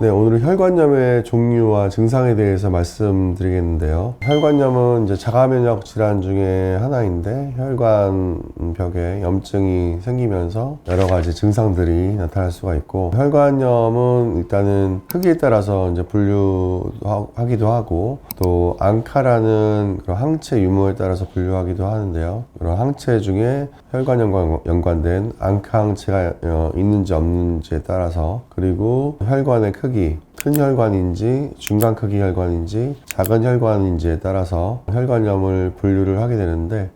네, 오늘은 혈관염의 종류와 증상에 대해서 말씀드리겠는데요. 혈관염은 이제 자가면역 질환 중에 하나인데 혈관벽에 염증이 생기면서 여러 가지 증상들이 나타날 수가 있고 혈관염은 일단은 크기에 따라서 이제 분류하기도 하고 또 앙카라는 그런 항체 유무에 따라서 분류하기도 하는데요. 그런 항체 중에 혈관염과 연관된 앙카 항체가 어, 있는지 없는지에 따라서 그리고 혈관의 크기 큰 혈관인지 중간 크기 혈관인지 작은 혈관인지에 따라서 혈관염을 분류를 하게 되는데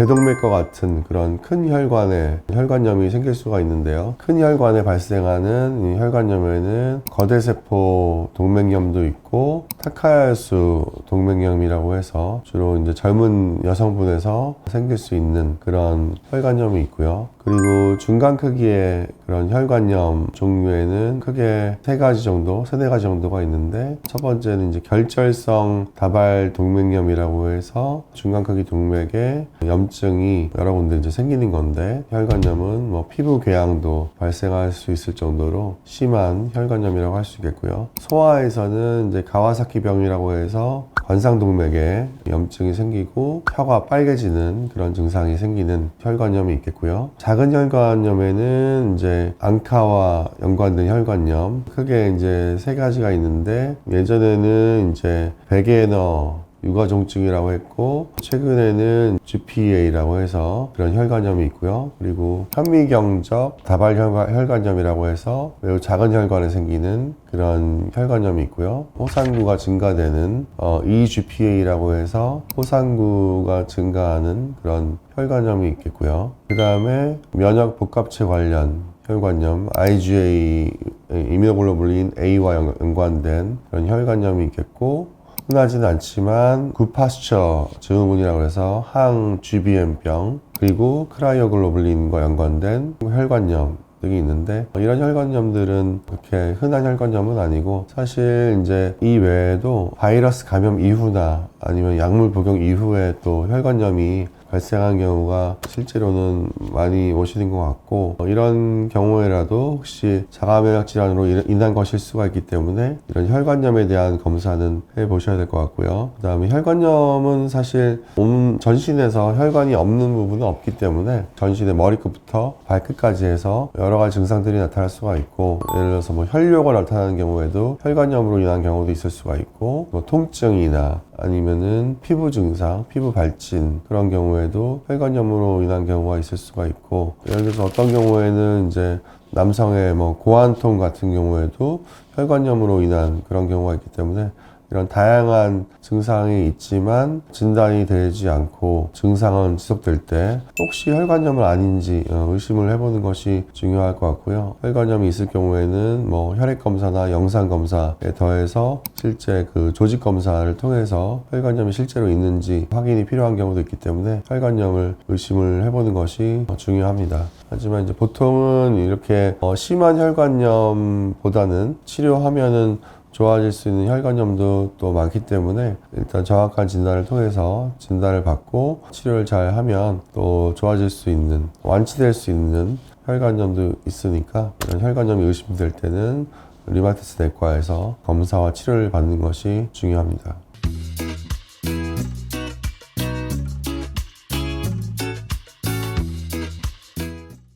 대동맥과 같은 그런 큰 혈관에 혈관염이 생길 수가 있는데요. 큰 혈관에 발생하는 이 혈관염에는 거대세포 동맥염도 있고 타카야수 동맥염이라고 해서 주로 이제 젊은 여성분에서 생길 수 있는 그런 혈관염이 있고요. 그리고 중간 크기의 그런 혈관염 종류에는 크게 세 가지 정도, 세네 가지 정도가 있는데 첫 번째는 이제 결절성 다발 동맥염이라고 해서 중간 크기 동맥에 염 증이 여러 군데 이제 생기는 건데 혈관염은 뭐 피부 궤양도 발생할 수 있을 정도로 심한 혈관염이라고 할 수 있겠고요. 소아에서는 이제 가와사키 병이라고 해서 관상동맥에 염증이 생기고 혀가 빨개지는 그런 증상이 생기는 혈관염이 있겠고요. 작은 혈관염에는 이제 앙카와 연관된 혈관염 크게 이제 세 가지가 있는데 예전에는 이제 베게너 육아종증이라고 했고 최근에는 GPA라고 해서 그런 혈관염이 있고요. 그리고 현미경적 다발 혈관, 혈관염이라고 해서 매우 작은 혈관에 생기는 그런 혈관염이 있고요. 호산구가 증가되는 어, EGPA라고 해서 호산구가 증가하는 그런 혈관염이 있겠고요. 그 다음에 면역 복합체 관련 혈관염, IgA, 이뮤노글로불린 A와 연- 연관된 그런 혈관염이 있겠고 흔하지는 않지만 구파스처 증후군이라고 해서 항 GBM병 그리고 크라이오글로불린과 연관된 혈관염 등이 있는데 이런 혈관염들은 그렇게 흔한 혈관염은 아니고 사실 이제 이 외에도 바이러스 감염 이후나 아니면 약물 복용 이후에 또 혈관염이 발생한 경우가 실제로는 많이 오시는 것 같고 어, 이런 경우에라도 혹시 자가면역 질환으로 인- 인한 것일 수가 있기 때문에 이런 혈관염에 대한 검사는 해 보셔야 될 것 같고요. 그 다음에 혈관염은 사실 몸 전신에서 혈관이 없는 부분은 없기 때문에 전신의 머리끝부터 발끝까지 해서 여러 가지 증상들이 나타날 수가 있고 예를 들어서 뭐 혈뇨가 나타나는 경우에도 혈관염으로 인한 경우도 있을 수가 있고 뭐 통증이나 아니면은 피부 증상, 피부 발진 그런 경우에도 혈관염으로 인한 경우가 있을 수가 있고 예를 들어서 어떤 경우에는 이제 남성의 뭐 고환통 같은 경우에도 혈관염으로 인한 그런 경우가 있기 때문에 이런 다양한 증상이 있지만 진단이 되지 않고 증상은 지속될 때 혹시 혈관염은 아닌지 어, 의심을 해보는 것이 중요할 것 같고요. 혈관염이 있을 경우에는 뭐 혈액 검사나 영상 검사에 더해서 실제 그 조직 검사를 통해서 혈관염이 실제로 있는지 확인이 필요한 경우도 있기 때문에 혈관염을 의심을 해보는 것이 어, 중요합니다. 하지만 이제 보통은 이렇게 어, 심한 혈관염보다는 치료하면은 좋아질 수 있는 혈관염도 또 많기 때문에 일단 정확한 진단을 통해서 진단을 받고 치료를 잘 하면 또 좋아질 수 있는 완치될 수 있는 혈관염도 있으니까 이런 혈관염이 의심될 때는 리마티스 내과에서 검사와 치료를 받는 것이 중요합니다.